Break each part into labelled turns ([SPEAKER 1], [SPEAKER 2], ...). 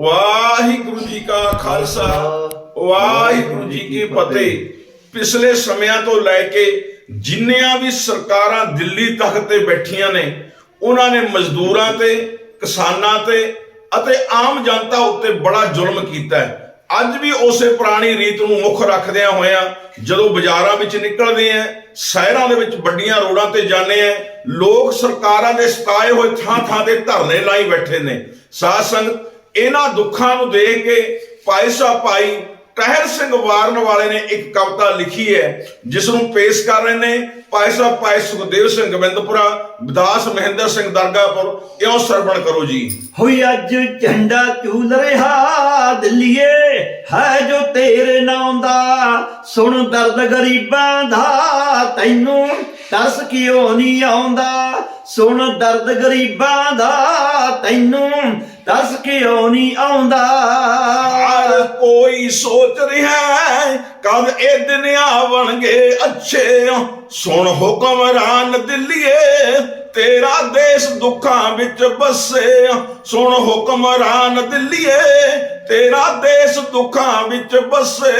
[SPEAKER 1] ਵਾਹਿਗੁਰੂ ਜੀ ਕਾ ਖਾਲਸਾ, ਵਾਹਿਗੁਰੂ ਜੀ ਕੀ ਫਤਿਹ। ਪਿਛਲੇ ਸਮਿਆਂ ਤੋਂ ਲੈ ਕੇ ਜਿੰਨੀਆਂ ਵੀ ਸਰਕਾਰਾਂ ਦਿੱਲੀ ਤਖਤ ਤੇ ਬੈਠੀਆਂ ਨੇ, ਉਹਨਾਂ ਨੇ ਮਜ਼ਦੂਰਾਂ ਤੇ, ਕਿਸਾਨਾਂ ਤੇ ਅਤੇ ਆਮ ਜਨਤਾ ਉੱਤੇ ਬੜਾ ਜ਼ੁਲਮ ਕੀਤਾ ਹੈ। ਅੱਜ ਵੀ ਉਸੇ ਪੁਰਾਣੀ ਰੀਤ ਨੂੰ ਮੁੱਖ ਰੱਖਦਿਆਂ ਹੋਇਆਂ ਜਦੋਂ ਬਾਜ਼ਾਰਾਂ ਵਿੱਚ ਨਿਕਲਦੇ ਆ ਸ਼ਹਿਰਾਂ ਦੇ ਵਿੱਚ ਵੱਡੀਆਂ ਰੋਡਾਂ ਤੇ ਜਾਂਦੇ ਆ ਲੋਕ ਸਰਕਾਰਾਂ ਦੇ ਸਤਾਏ ਹੋਏ ਥਾਂ ਥਾਂ ਤੇ ਧਰਨੇ ਲਾਈ ਬੈਠੇ ਨੇ। ਸਾਧ ਸੰਗਤ ਇਹਨਾਂ ਦੁੱਖਾਂ ਨੂੰ ਦੇਖ ਕੇ ਭਾਈ ਸਾਹਿਬ ਭਾਈ ਟਹਿਰ ਸਿੰਘ ਵਾਰਨ ਵਾਲੇ ਨੇ ਇੱਕ ਕਵਿਤਾ ਲਿਖੀ ਹੈ ਜਿਸ ਨੂੰ ਪੇਸ਼ ਕਰ ਰਹੇ ਨੇ ਭਾਈ ਸਾਹਿਬ ਭਾਈ ਸੁਖਦੇਵ ਸਿੰਘ ਗੋਬਿੰਦਪੁਰਾ ਵਿਦਾਸ ਮਹਿੰਦਰ ਸਿੰਘ ਦਰਗਾਹਪੁਰ, ਇਉਂ ਸਰਵਣ ਕਰੋ ਜੀ।
[SPEAKER 2] ਹੋਈ ਅੱਜ ਝੰਡਾ ਝੂਲ ਰਿਹਾ ਦਿੱਲੀਏ, ਹੈ ਜੋ ਤੇਰੇ ਨਾਂ ਦਾ। ਸੁਣ ਦਰਦ ਗਰੀਬਾਂ ਦਾ, ਤੈਨੂੰ ਤਰਸ ਕਿਉਂ ਨਹੀਂ ਆਉਂਦਾ? ਸੁਣ ਦਰਦ ਗਰੀਬਾਂ ਦਾ, ਤੈਨੂੰ ਤਰਸ ਕਿਉਂ ਨਹੀਂ ਆਉਂਦਾ?
[SPEAKER 1] ਹਰ ਕੋਈ ਸੋਚ ਰਿਹਾ ਕਦ ਇਹ ਦਿਨ ਆਵਣਗੇ ਅੱਛੇ ਸੁਣ ਹੁਕਮਰਾਨ ਦਿੱਲੀਏ ਤੇਰਾ ਦੇਸ਼ ਦੁੱਖਾਂ ਵਿੱਚ ਬਸੇ ਸੁਣ ਹੁਕਮਰਾਨ ਦਿੱਲੀਏ ਤੇਰਾ ਦੇਸ਼ ਦੁੱਖਾਂ ਵਿੱਚ ਬਸੇ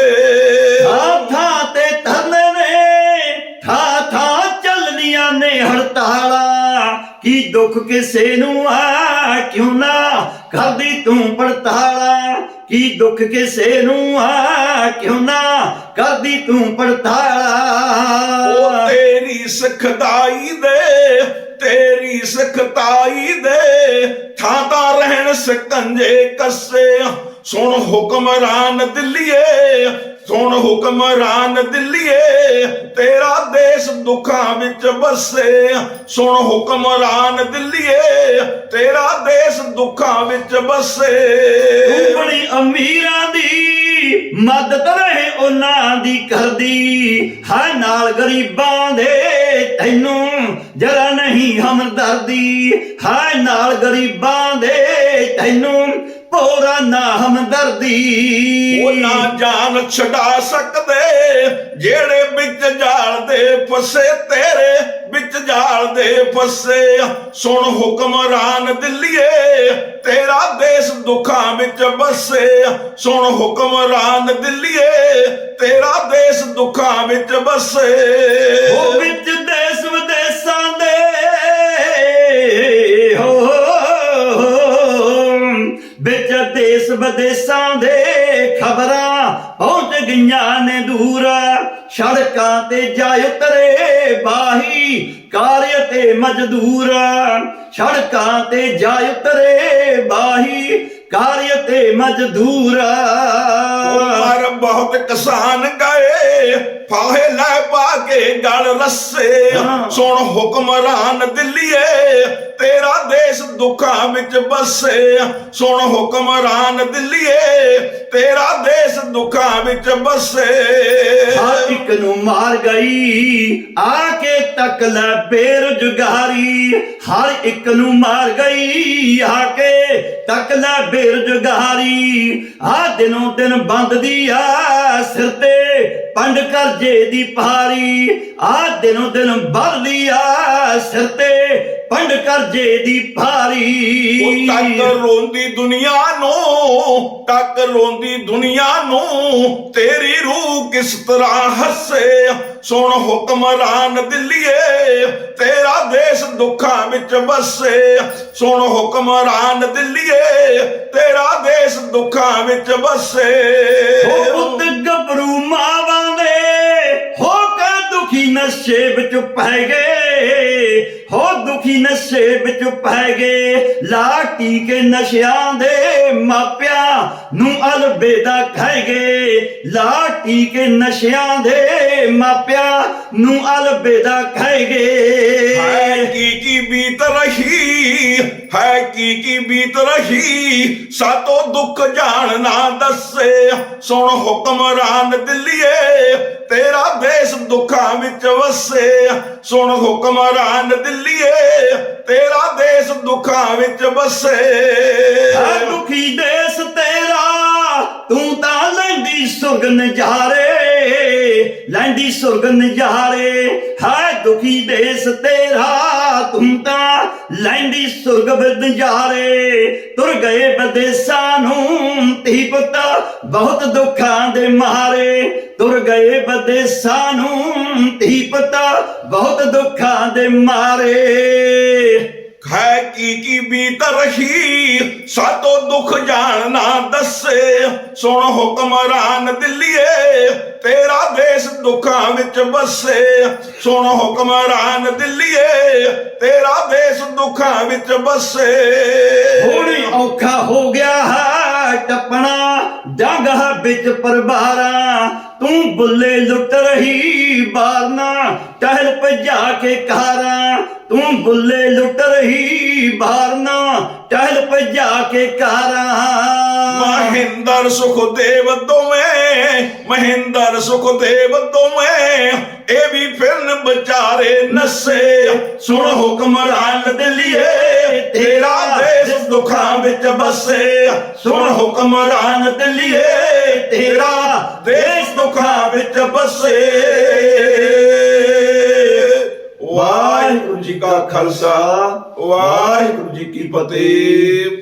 [SPEAKER 2] ਥਾਂ ਥਾਂ ਤੇ ਧਰਨੇ ਨੇ ਥਾਂ ਥਾਂ ਚੱਲਦੀਆਂ ਨੇ ਹੜਤਾਲਾਂ। ਕੀ ਦੁੱਖ ਕਿਸੇ ਨੂੰ ਆ? ਕਿਉਂ ਨਾ ਕਰਦੀ ਤੂੰ ਪੜਤਾਲਾ? ਕੀ ਦੁੱਖ ਕਿਸੇ ਨੂੰ ਆ? ਕਿਉਂ ਨਾ ਕਰਦੀ ਤੂੰ ਪੜਤਾਲਾ?
[SPEAKER 1] ਤੇਰੀ ਦੇ, ਤੇਰੀ ਸਖਤਾਈ ਦੇ। ਥਾਂ ਤਾਂ ਰਹਿਣ ਸਕੰਜੇ ਕੱਸੇ। ਸੁਣ ਹੁਕਮਰਾਨ ਦਿੱਲੀਏ, ਸੁਣ ਹੁਕਮਰਾਨ ਦਿੱਲੀਏ। ਤੇਰਾ ਦੇਸ਼ ਦੁੱਖਾਂ ਵਿੱਚ ਬਸੇ। ਸੁਣ ਹੁਕਮਰਾਨ ਦਿੱਲੀਏ, ਤੇਰਾ ਦੇਸ਼ ਦੁੱਖਾਂ ਵਿੱਚ ਬਸੇ।
[SPEAKER 2] ਬੜੀ ਅਮੀਰਾਂ ਦੀ ਮਦਦ ਰਹੇ ਉਹਨਾਂ ਦੀ ਕਰਦੀ। ਹੈ ਨਾਲ ਗਰੀਬਾਂ ਦੇ ਤੈਨੂੰ ਜਰਾ ਨਹੀਂ ਹਮਦਰਦੀ। ਹੈ ਨਾਲ ਗਰੀਬਾਂ ਦੇ ਤੈਨੂੰ ਪੂਰਾ ਨਾ ਹਮਦਰਦੀ।
[SPEAKER 1] ਉਹ ਨਾ ਜਾਨ ਛਡਾ ਸਕਦੇ। ਜਿਹੜੇ ਵਿੱਚ ਜਾਲ ਫਸੇ, ਤੇਰੇ ਵਿੱਚ ਜਾਲ ਫਸੇ ਸੁਣ ਹੁਕਮਰਾਨ ਦਿੱਲੀਏ, ਤੇਰਾ ਦੇਸ਼ ਦੁੱਖਾਂ ਵਿੱਚ ਬਸੇ ਸੁਣ ਹੁਕਮਰਾਨ ਦਿੱਲੀਏ, ਤੇਰਾ ਦੇਸ਼ ਦੁੱਖਾਂ ਵਿੱਚ ਬਸੇ।
[SPEAKER 2] ਉਹ ਵਿੱਚ ਦੇਸ਼ ਵਿਦੇਸ਼ਾਂ ਦੇ, ਹੋ ਵਿੱਚ ਦੇਸ਼ ਵਿਦੇਸ਼ਾਂ ਦੇ ਖਬਰਾਂ ਪਹੁੰਚ ਗਈਆਂ ਨੇ ਦੂਰ। ਸੜਕਾਂ ਤੇ ਜਾ ਉਤਰੇ ਬਾਹੀ ਕਾਰਜ ਤੇ ਮਜ਼ਦੂਰ। ਸੜਕਾਂ ਤੇ ਜਾ ਉਤਰੇ ਬਾਹੀ ਕਾਰਜ ਤੇ ਮਜ਼ਦੂਰ।
[SPEAKER 1] ਪਰ ਬਹੁਤ ਕਿਸਾਨ ਗਏ, ਫਾਹੇ ਲੈ ਪਾ ਕੇ ਰੱਸੇ। ਸੁਣ ਹੁਕਮਰਾਨ ਦਿੱਲੀਏ ਤੇਰਾ ਦੇਸ਼ ਦੁੱਖਾਂ ਵਿੱਚ ਬਸੇ ਸੁਣ ਹੁਕਮਰਾਨ ਦਿੱਲੀਏ ਤੇਰਾ ਦੇਸ਼ ਦੁੱਖਾਂ ਵਿੱਚ ਬਸੇ
[SPEAKER 2] ਹਰ ਇੱਕ ਨੂੰ ਮਾਰ ਗਈ ਆ ਕੇ ਤੱਕ ਲੈ ਬੇਰੁਜ਼ਗਾਰੀ। ਹਰ ਇੱਕ ਨੂੰ ਮਾਰ ਗਈ ਆ ਕੇ ਤੱਕ ਲੈ ਬੇਰੁਜ਼ਗਾਰੀ। ਆ ਦਿਨੋਂ ਦਿਨ ਬੰਦਦੀ ਆ ਸਿਰ ਤੇ ਪੰਡ ਕਰਜੇ ਦੀ ਭਾਰੀ। ਆ ਦਿਨੋਂ ਦਿਨ ਵੱਧਦੀ ਆ ਸਿਰ ਤੇ ਪੰਡ ਕਰਜੇ ਦੀ
[SPEAKER 1] ਉਹ
[SPEAKER 2] ਭਾਰੀ
[SPEAKER 1] ਤੱਕ ਰੋਂਦੀ ਦੁਨੀਆ ਨੂੰ ਤੱਕ ਰੋਂਦੀ ਦੁਨੀਆ ਨੂੰ ਤੇਰੀ ਰੂਹ ਕਿਸ ਤਰ੍ਹਾਂ ਹੱਸੇ? ਸੁਣ ਹੁਕਮਰਾਨ ਦਿੱਲੀਏ ਤੇਰਾ ਦੇਸ਼ ਦੁੱਖਾਂ ਵਿੱਚ ਬਸੇ ਸੁਣ ਹੁਕਮਰਾਨ ਦਿੱਲੀਏ ਤੇਰਾ ਦੇਸ਼ ਦੁੱਖਾਂ ਵਿੱਚ ਬਸੇ
[SPEAKER 2] ਹੋ ਪੁੱਤ ਗੱਭਰੂ ਨਸ਼ੇ ਵਿੱਚ ਪੈ ਗਏ। ਹੋ ਦੁਖੀ ਨਸ਼ੇ ਵਿੱਚ ਪੈ ਗਏ। ਲਾਟੀ ਕੇ ਨਸ਼ਿਆਂ ਦੇ ਮਾਪਿਆਂ ਨੂੰ ਅਲਬੇਦਾ ਕਹਿ ਗਏ। ਲਾਟੀ ਕੇ ਨਸ਼ਿਆਂ ਦੇ ਮਾਪਿਆਂ ਨੂੰ ਅਲਬੇਦਾ ਕਹਿ ਗਏ।
[SPEAKER 1] ਹੈ ਕੀ ਕੀ ਬੀਤ ਰਹੀ? ਹੈ ਕੀ ਕੀ ਬੀਤ ਰਹੀ? ਸਾਤੋਂ ਦੁੱਖ ਜਾਣ ਨਾ ਦੱਸੇ। ਸੁਣ ਹੁਕਮਰਾਨ ਦਿੱਲੀਏ। ਤੇਰਾ ਦੇਸ਼ ਦੁੱਖਾਂ ਵਿੱਚ ਵਸੇ ਸੁਣ ਹੁਕਮਰਾਨ ਦਿੱਲੀਏ, ਤੇਰਾ ਦੇਸ਼ ਦੁੱਖਾਂ ਵਿੱਚ ਵਸੇ
[SPEAKER 2] ਹੈ ਦੁਖੀ ਦੇਸ ਤੇਰਾ, ਤੂੰ ਤਾਂ ਲੈਂਦੀ ਸੁਰਗ ਨਜ਼ਾਰੇ, ਲੈਂਦੀ ਸੁਰਗ ਨਜ਼ਾਰੇ। ਹੈ ਦੁਖੀ ਦੇਸ ਤੇਰਾ, ਤੂੰ ਤਾਂ ਲੈਂਦੀ ਸੁਰਗ ਨਜ਼ਾਰੇ। ਤੁਰ ਗਏ ਵਿਦੇਸਾਂ ਨੂੰ ਧੀ ਪੁੱਤਾ, ਬਹੁਤ ਦੁੱਖਾਂ ਦੇ ਮਾਰੇ। ਤੁਰ ਗਏ ਬਦੇਸਾਂ ਨੂੰ ਧੀ ਪੁੱਤਾ ਬਹੁਤ ਦੁੱਖਾਂ ਦੇ ਮਾਰੇ।
[SPEAKER 1] ਹੈ ਕੀ ਕੀ ਬੀਤ ਰਹੀ ਸਾਤੋਂ ਦੁੱਖ ਜਾਣ ਨਾ ਦੱਸੇ। ਸੁਣ ਹੁਕਮਰਾਨ ਦਿੱਲੀਏ ਤੇਰਾ ਦੇਸ਼ ਦੁੱਖਾਂ ਵਿੱਚ ਵਸੇ ਸੁਣ ਹੁਕਮਰਾਨ ਦਿੱਲੀਏ ਤੇਰਾ ਦੇਸ਼ ਦੁੱਖਾਂ ਵਿੱਚ ਵਸੇ
[SPEAKER 2] ਹੁਣ ਔਖਾ ਹੋ ਗਿਆ ਹੈ ਟੱਪਣਾ। ਜੰਗਾਂ ਵਿੱਚ ਪਰਵਾਰਾਂ, ਤੂੰ ਬੁੱਲੇ ਲੁੱਟ ਰਹੀ ਬਾਰਨਾ, ਟਹਿਲ ਭਜਾ ਕੇ ਕਾਰਾਂ ਤੂੰ ਬੁੱਲੇ ਲੁੱਟ ਰਹੀ ਬਾਰਨਾ, ਟਹਿਲ ਭਜਾ ਕੇ ਕਾਰਾਂ
[SPEAKER 1] ਮਹਿੰਦਰ ਸੁਖਦੇਵ ਦੋਵੇਂ ਮਹਿੰਦਰ ਸੁਖਦੇਵ ਦੋਵੇਂ ਇਹ ਵੀ ਫਿਰਨ ਵਿਚਾਰੇ ਨਸੇ ਸੁਣ ਹੁਕਮਰਾਨ ਦਿੱਲੀਏ ਤੇਰਾ ਦੇਸ਼ ਦੁੱਖਾਂ ਵਿੱਚ ਵਸੇ ਸੁਣ ਹੁਕਮਰਾਨ ਦਿੱਲੀਏ ਤੇਰਾ ਦੇਸ਼ ਦੁੱਖਾਂ ਵਿੱਚ ਵਸੇ ਵਾਹਿਗੁਰੂ ਜੀ ਕਾ ਖਾਲਸਾ ਵਾਹਿਗੁਰੂ ਜੀ ਕੀ ਫਤਿਹ